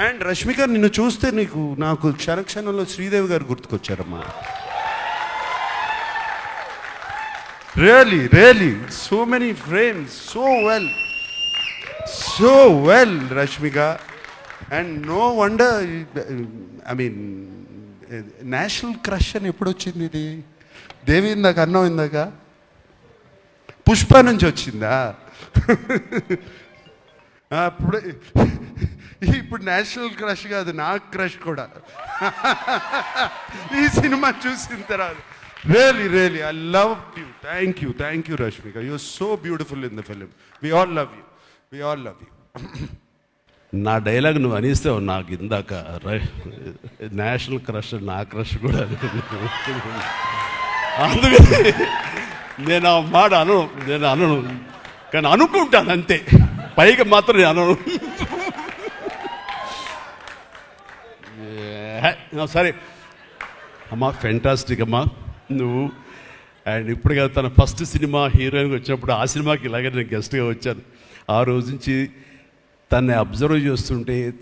And Rashmika నిన్ను చూస్తే నీకు నాకు క్షణక్షణంలో శ్రీదేవి గారు గుర్తుకొచ్చారమ్మా. Really really so many frames so well so well Rashmika and no wonder I mean national crush అని ఎప్పుడు వచ్చింది ఇది? దేవి ఇందాక అన్నం ఇందాక? పుష్ప నుంచి వచ్చిందా? అప్పుడు ఇప్పుడు నేషనల్ క్రష్ కాదు నా క్రష్ కూడా. ఈ సినిమా చూసిన తర్వాత. Really really I love you thank you thank you Rashmika you so beautiful in the film we all love you we all love you నా డైలాగ్ నువ్వు అనిస్తావు నాకు ఇందాక నేషనల్ క్రష్ నా క్రష్ కూడా. అందుకని నేను ఆ మాట అను నేను అనను కానీ అనుకుంటాను అంతే. పైకి మాత్రం నేను అనను. సరే. అమ్మా ఫెంటాస్టిక్ అమ్మా. నువ్వు అండ్ ఇప్పుడు కదా తన ఫస్ట్ సినిమా హీరోయిన్గా వచ్చినప్పుడు ఆ సినిమాకి ఇలాగే నేను గెస్ట్గా వచ్చాను. ఆ రోజు నుంచి తన్ని అబ్జర్వ్ చేస్తుంటే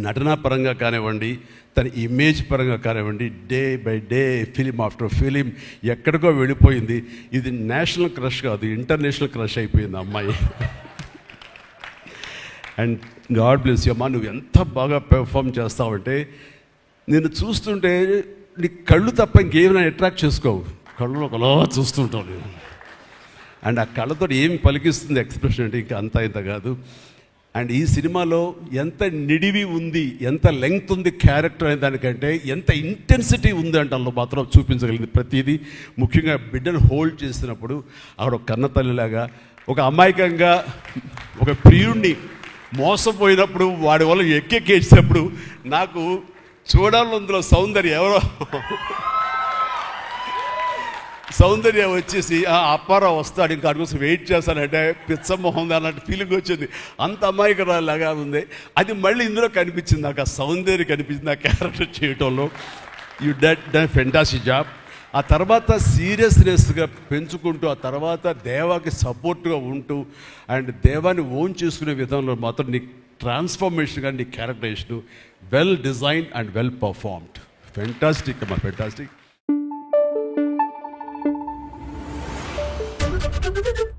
నటనా పరంగా కానివ్వండి తన ఇమేజ్ పరంగా కానివ్వండి day by day film after film ఎక్కడికో వెళ్ళిపోయింది. ఇది నేషనల్ క్రష్ కాదు ఇంటర్నేషనల్ క్రష్ అయిపోయింది అమ్మాయి. అండ్ గాడ్ బ్లెస్ యూ అమ్మా నువ్వు ఎంత బాగా పెర్ఫామ్ చేస్తావంటే నేను చూస్తుంటే నీ కళ్ళు తప్ప ఇంకేమైనా అట్రాక్ట్ చేసుకోవు. కళ్ళు ఒకలా చూస్తుంటావు నేను. అండ్ ఆ కళ్ళతో ఏమి పలికిస్తుంది ఎక్స్ప్రెషన్ అంటే ఇంకా అంత ఇంత కాదు. అండ్ ఈ సినిమాలో ఎంత నిడివి ఉంది ఎంత లెంగ్త్ ఉంది క్యారెక్టర్ అనే దానికంటే ఎంత ఇంటెన్సిటీ ఉంది అంటే అందులో మాత్రం చూపించగలిగింది ప్రతిదీ. ముఖ్యంగా బిడ్డను హోల్డ్ చేసినప్పుడు ఆవిడ ఒక కన్న తల్లిలాగా ఒక అమాయకంగా ఒక ప్రియుణ్ణి మోసపోయినప్పుడు వాడి వల్ల ఎక్కెక్కేసినప్పుడు నాకు చూడాలి అందులో సౌందర్యం ఎవరో సౌందర్య వచ్చేసి ఆ అప్పారావు వస్తాడు ఇంకా అడుగు వెయిట్ చేస్తానంటే పిచ్చమొహం అన్నట్టు ఫీలింగ్ వచ్చింది. అంత అమాయకురాలాగా ఉంది. అది మళ్ళీ ఇందులో కనిపించింది. నాకు ఆ సౌందర్యం కనిపించింది ఆ క్యారెక్టర్ చేయటంలో. యూ డెట్ డ ఫెంటాసి జాబ్ ఆ తర్వాత సీరియస్నెస్గా పెంచుకుంటూ ఆ తర్వాత దేవాకి సపోర్ట్గా ఉంటూ అండ్ దేవాన్ని ఓన్ చేసుకునే విధంలో మాత్రం నీ ట్రాన్స్ఫర్మేషన్ కానీ నీ characterisation well design and well performed fantastic అమ్మా ఫెంటాస్టిక్ Thank you.